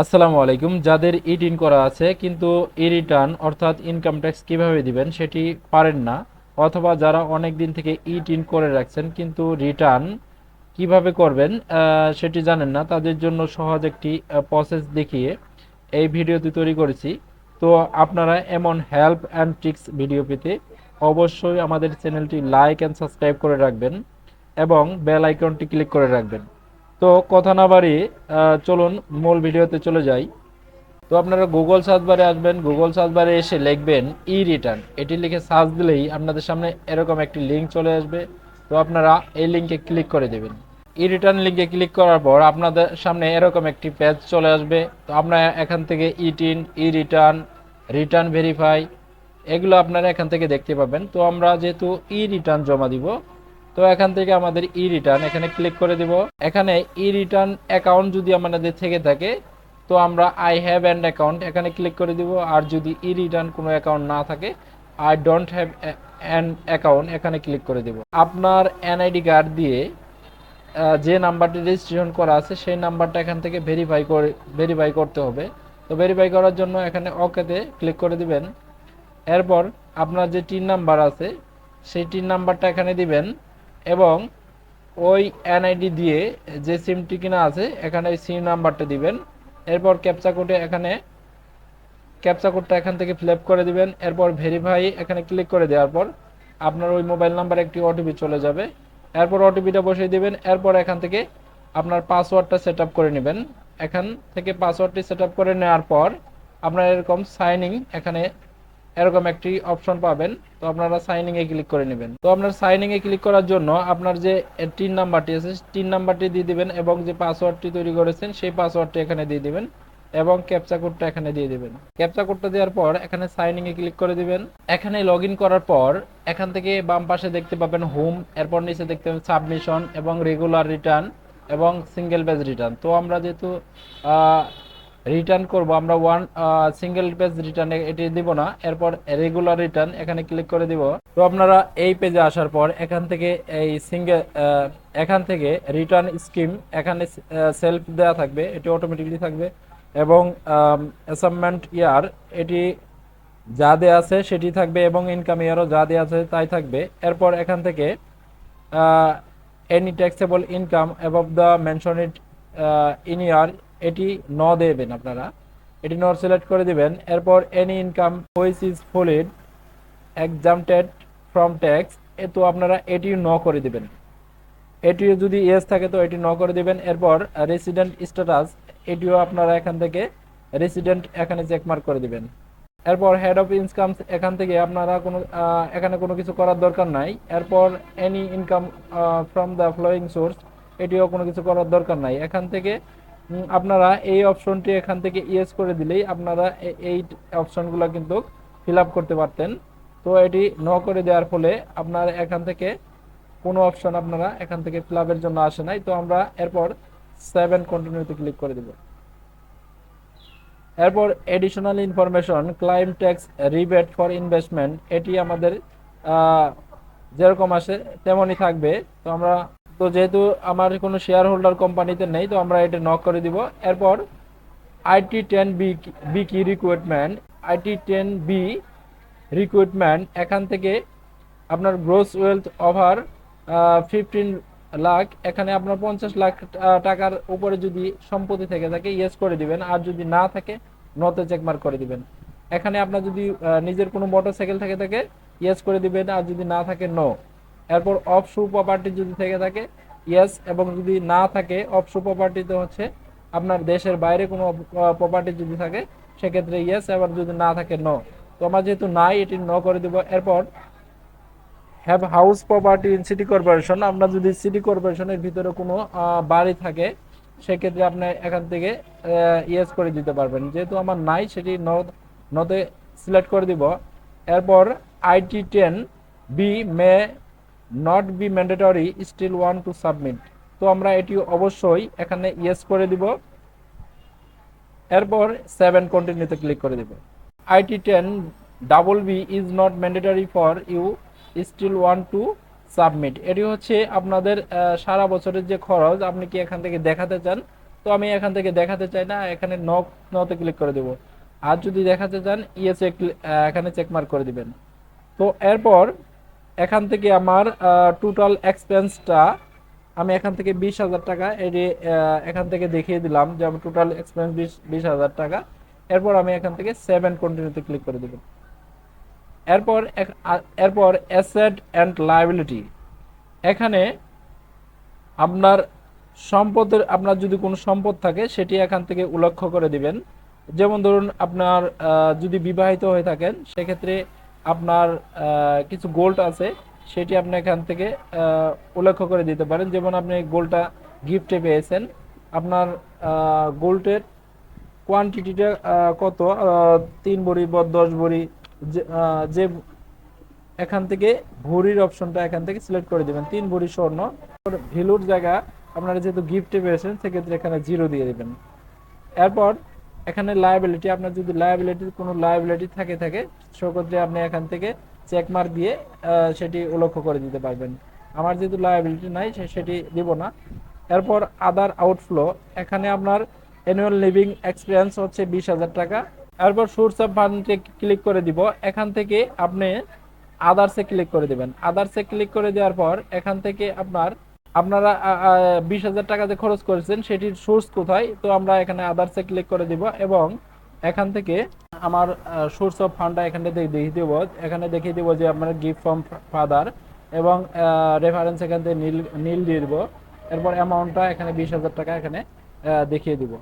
আসসালামু আলাইকুম। যাদের ইডিন করা আছে, কিন্তু ই রিটার্ন অর্থাৎ ইনকাম ট্যাক্স কীভাবে দিবেন সেটি পারেন না, অথবা যারা অনেক দিন থেকে ইটিন করে রাখছেন, কিন্তু রিটার্ন কীভাবে করবেন সেটি জানেন না। তাদের জন্য সহজ একটি প্রসেস দেখিয়ে এই ভিডিওটি তৈরি করেছি। তো আপনারা এমন হেল্প অ্যান্ড ট্রিক্স ভিডিও পেতে অবশ্যই আমাদের চ্যানেলটি লাইক অ্যান্ড সাবস্ক্রাইব করে রাখবেন এবং বেল আইকনটি ক্লিক করে রাখবেন। তো কথা না আহ, চলুন মূল ভিডিওতে চলে যাই। তো আপনারা গুগল সার্চ বারে আসবেন গুগল সার্চ বারে এসে লিখবেন ই রিটার্ন এটি লিখে সার্চ দিলেই আপনাদের সামনে এরকম একটি লিঙ্ক চলে আসবে। তো আপনারা এই লিঙ্কে ক্লিক করে দেবেন। ই রিটার্ন লিঙ্কে ক্লিক করার পর আপনাদের সামনে এরকম একটি পেজ চলে আসবে। তো আপনারা এখান থেকে E TIN E return return verify এগুলো আপনারা এখান থেকে দেখতে পাবেন। তো আমরা যেহেতু ই রিটার্ন জমা দিব তো এখান থেকে আমাদের ই রিটার্ন এখানে ক্লিক করে দিব। এখানে ই রিটার্ন অ্যাকাউন্ট যদি আমাদের থেকে থাকে, তো আমরা আই হ্যাভ অ্যান্ড অ্যাকাউন্ট এখানে ক্লিক করে দিব। আর যদি ই রিটার্ন কোনো অ্যাকাউন্ট না থাকে I don't have an account এখানে ক্লিক করে দিব। আপনার এনআইডি কার্ড দিয়ে যে নাম্বারটি রেজিস্ট্রেশন করা আছে, সেই নাম্বারটা এখান থেকে ভেরিফাই করে ভেরিফাই করতে হবে। তো ভেরিফাই করার জন্য এখানে ওকেতে ক্লিক করে দিবেন। এরপর আপনার যে টিন নাম্বার আছে, সেই টিন নাম্বারটা এখানে দিবেন। এবং ওই এনআইডি দিয়ে যে সিমটি কিনা আছে, এখানে ওই সিম নাম্বারটা দিবেন। এরপর ক্যাপচা কোডে এখানে ক্যাপচা কোডটা এখান থেকে ফিল করে দিবেন। এরপর ভেরিফাই এখানে ক্লিক করে দেওয়ার পর আপনার ওই মোবাইল নাম্বার একটি ওটিপি চলে যাবে। এরপর ওটিপিটা বসিয়ে দিবেন। এরপর এখান থেকে আপনার পাসওয়ার্ডটা সেট করে নেবেন। এখান থেকে পাসওয়ার্ডটি সেট করে নেওয়ার পর আপনার এরকম সাইনিং এখানে এরকম একটি অপশন পাবেন। তো আপনারা সাইনিং এ ক্লিক করে নেবেন। তো আপনার সাইনিং এ ক্লিক করার জন্য আপনার যে টিন নাম্বারটি আছে টিন নাম্বারটি দিয়ে দিবেন এবং যে পাসওয়ার্ডটি তৈরি করেছেন, সেই পাসওয়ার্ডটি এখানে দিয়ে দিবেন এবং ক্যাপচা কোডটা এখানে দিয়ে দিবেন। ক্যাপচা কোডটা দেওয়ার পর এখানে সাইনিং এ ক্লিক করে দিবেন। এখানে লগ করার পর এখান থেকে বাম পাশে দেখতে পাবেন হোম এরপর নিচে দেখতে পাবেন সাবমিশন এবং রেগুলার রিটার্ন এবং সিঙ্গেল পেজ রিটার্ন তো আমরা যেহেতু রিটার্ন করব। আমরা ওয়ান সিঙ্গেল পেজ রিটার্ন এটি দিব না। এরপর রেগুলার রিটার্ন এখানে ক্লিক করে দিব। তো আপনারা এই পেজে আসার পর এখান থেকে এই সিঙ্গেল এখান থেকে রিটার্ন স্কিম এখানে সেলফ দেওয়া থাকবে। এটি অটোমেটিকলি থাকবে। এবং অ্যাসাইনমেন্ট ইয়ার এটি যা দেওয়া আছে সেটি থাকবে এবং ইনকাম ইয়ারও যা দেওয়া আছে তাই থাকবে। এরপর এখান থেকে any taxable income above the mentioned in year এটি ন দেবেন আপনারা। এটি নট সিলেক্ট করে দিবেন। এরপর any income which is fully exempted from tax এ তো আপনারা এটি ন করে দিবেন। এটি যদি ইয়েস থাকে তো এটি ন করে দিবেন। এরপর রেসিডেন্ট স্ট্যাটাস এটিও আপনারা এখান থেকে রেসিডেন্ট এখানে চেক মার্ক করে দিবেন। এরপর হেড অফ ইনকাম এখান থেকে আপনারা কোনো এখানে কোনো কিছু করার দরকার নাই। এরপর any income from the following source এটিও কোনো কিছু করার দরকার নাই। এখান থেকে আপনারা এই অপশনটি এখান থেকে ইয়েস করে দিলেই আপনারা এই অপশনগুলো কিন্তু ফিল করতে পারতেন। তো এটি ন করে দেওয়ার ফলে আপনার এখান থেকে কোনো অপশন আপনারা এখান থেকে ফিল জন্য আসে নাই। তো আমরা এরপর সেভেন কন্টিনিউতে ক্লিক করে দেব। এরপর additional information claim tax rebate for investment এটি আমাদের যেরকম আসে তেমনই থাকবে। তো আমরা তো যেহেতু আমার কোনো শেয়ার হোল্ডার কোম্পানিতে নেই, তো আমরা এটা নক করে দিব। এরপর আইটি টেন বি বি কি recruitment IT ten B recruitment এখান থেকে আপনার gross wealth over fifteen lakh এখানে আপনার পঞ্চাশ লাখ টাকার উপরে যদি সম্পত্তি থেকে থাকে ইয়েস করে দিবেন। আর যদি না থাকে নতে চেকমার্ক করে দিবেন। এখানে আপনার যদি নিজের কোনো মোটরসাইকেল থেকে থাকে ইয়েস করে দিবেন। আর যদি না থাকে নো এরপর অফ শু প্রপার্টি যদি থেকে থাকে ইয়েস এবং যদি না থাকে অফ শু প্রপার্টিতে হচ্ছে আপনার দেশের বাইরে কোনো প্রপার্টি যদি থাকে, সেক্ষেত্রে ইয়েস এবার যদি না থাকে নো তো আমার যেহেতু নাই, এটি ন করে দিব। এরপর have house property in city corporation আপনার যদি সিটি কর্পোরেশনের ভিতরে কোনো বাড়ি থাকে, সেক্ষেত্রে আপনি এখান থেকে ইয়েস করে দিতে পারবেন। যেহেতু আমার নাই, সেটি নতে সিলেক্ট করে দিব। এরপর IT ten B may not be mandatory still want to submit তো আমরা এটি অবশ্যই এখানে ইয়েস করে দিব। এরপর সেভেন কন্টিনিউতে ক্লিক করে দিব। IT ten double B is not mandatory for you still want to submit এটি হচ্ছে আপনাদের সারা বছরের যে খরচ, আপনি কি এখান থেকে দেখাতে চান? তো আমি এখান থেকে দেখাতে চাই না, এখানে নক নতে ক্লিক করে দেব। আর যদি দেখাতে চান ইয়েস এখানে চেক মার্ক করে দিবেন। তো এরপর এখান থেকে আমার টোটাল এক্সপেন্সটা আমি এখান থেকে বিশ হাজার টাকা এটি এখান থেকে দেখিয়ে দিলাম যে আমার টোটাল এক্সপেন্স বিশ বিশ হাজার টাকা। এরপর আমি এখান থেকে সেভেন কন্টিনিউতে ক্লিক করে দেব। এরপর এরপর অ্যাসেট অ্যান্ড লাইবিলিটি এখানে আপনার সম্পদের, আপনার যদি কোনো সম্পদ থাকে, সেটি এখান থেকে উল্লেখ করে দিবেন। যেমন ধরুন আপনার যদি বিবাহিত হয়ে থাকেন, সেক্ষেত্রে আপনার কিছু গোল্ড আছে, সেটি আপনি এখান থেকে উল্লেখ করে দিতে পারেন। যেমন আপনি গোল্ডটা গিফটে পেয়েছেন। আপনার গোল্ডের কোয়ান্টিটিটা কত? তিন ভরি, বা দশ ভরি, যে এখান থেকে ভরির অপশনটা এখান থেকে সিলেক্ট করে দেবেন। তিন ভরি স্বর্ণ। ভ্যালুর জায়গা আপনারা যেহেতু গিফটে পেয়েছেন, সেক্ষেত্রে এখানে জিরো দিয়ে দেবেন। এরপর এখানে লায়াবিলিটি আপনার যদি লায়াবিলিটির কোনো লায়াবিলিটি থাকে থাকে, সেক্ষেত্রে আপনি এখান থেকে চেক মার্ক দিয়ে সেটি উল্লেখ করে দিতে পারবেন। আমার যেহেতু লায়াবিলিটি নাই সেটি দিব না। এরপর আদার আউটফ্লো এখানে আপনার অ্যানুয়াল লিভিং এক্সপিরিয়েন্স হচ্ছে বিশ হাজার টাকা। এরপর সোর্স অফ ফান্ডে ক্লিক করে দিব। এখান থেকে আপনি আদার্সে ক্লিক করে দিবেন। আদার্সে ক্লিক করে দেওয়ার পর এখান থেকে আপনার আপনারা বিশ হাজার টাকা যে খরচ করেছেন, সেটির সোর্স কোথায়? তো আমরা এখানে আদার্সে ক্লিক করে দিব এবং এখান থেকে আমার সোর্স অফ ফান্ডটা এখানে দেখিয়ে দেবো। এখানে দেখিয়ে দেবো যে আপনার গিফট ফ্রম ফাদার এবং রেফারেন্স এখান থেকে নীল নীল দিয়ে দেবো। এরপর অ্যামাউন্টটা এখানে বিশ হাজার টাকা এখানে দেখিয়ে দিব।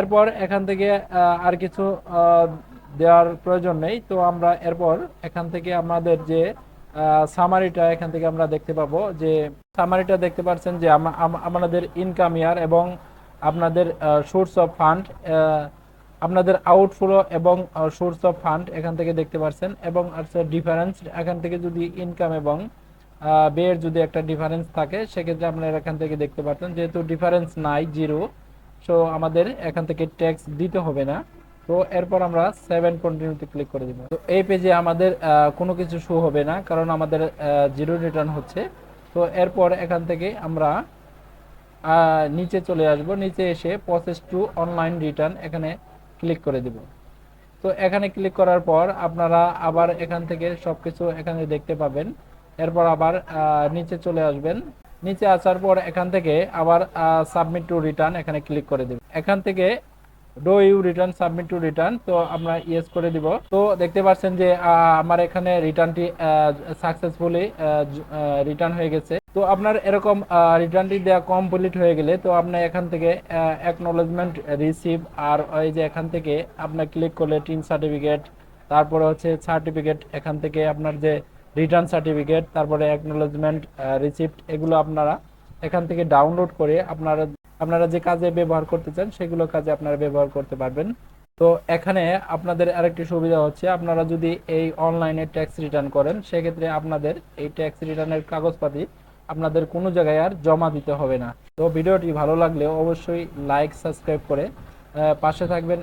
এরপর এখান থেকে আর কিছু দেওয়ার প্রয়োজন নেই। তো আমরা এরপর এখান থেকে আমাদের যে সামারিটা এখান থেকে আমরা দেখতে পাবো যে সামারিটা দেখতে পাচ্ছেন যে আম- আম- আমাদের ইনকাম ইয়ার এবং আপনাদের সোর্স অফ ফান্ড আপনাদের আউটফ্লো এবং সোর্স অফ ফান্ড এখান থেকে দেখতে পাচ্ছেন এবং ডিফারেন্স এখান থেকে যদি ইনকাম এবং আহ, ব্যয়ের যদি একটা ডিফারেন্স থাকে সেক্ষেত্রে আপনারা এখান থেকে দেখতে পাচ্ছেন যেহেতু ডিফারেন্স নাই জিরো সো আমাদের এখান থেকে ট্যাক্স দিতে হবে না। তো এরপর আমরা সেভেন কন্টিনিউতে ক্লিক করে দিব। তো এই পেজে আমাদের কোনো কিছু শো হবে না, কারণ আমাদের জিরো রিটার্ন হচ্ছে। তো এরপর এখান থেকে আমরা নিচে চলে আসব। নিচে এসে প্রসেস টু অনলাইন রিটার্ন এখানে ক্লিক করে দিব। তো এখানে ক্লিক করার পর আপনারা আবার এখান থেকে সবকিছু এখানে দেখতে পাবেন। এরপর আবার নিচে চলে আসবেন। নিচে আসার পর এখান থেকে আবার সাবমিট টু রিটার্ন এখানে ক্লিক করে দেবেন এখান থেকে do you return submit to return তো আমরা ইয়েস করে দিব। তো দেখতে পাচ্ছেন যে আমার এখানে রিটার্নটি সাকসেসফুলি রিটার্ন হয়ে গেছে। তো আপনার এরকম রিটার্নটি দেওয়া কমপ্লিট হয়ে গেলে, তো আপনার এখান থেকে অ্যাকনোলেজমেন্ট রিসিভ আর ওই যে এখান থেকে আপনার ক্লিক করলে টিন সার্টিফিকেট তারপরে হচ্ছে সার্টিফিকেট এখান থেকে আপনার যে রিটার্ন সার্টিফিকেট তারপরে অ্যাকনোলেজমেন্ট রিসিপ্ট এগুলো আপনারা এখান থেকে ডাউনলোড করে আপনারা আপনারা যে কাজে ব্যবহার করতে চান, সেগুলো কাজে আপনারা ব্যবহার করতে পারবেন। তো এখানে আপনাদের আরেকটি সুবিধা হচ্ছে, আপনারা যদি এই অনলাইনে ট্যাক্স রিটার্ন করেন, সেক্ষেত্রে আপনাদের এই ট্যাক্স রিটার্নের কাগজপাতি আপনাদের কোনো জায়গায় আর জমা দিতে হবে না। তো ভিডিওটি ভালো লাগলে অবশ্যই লাইক, সাবস্ক্রাইব করে পাশে থাকবেন।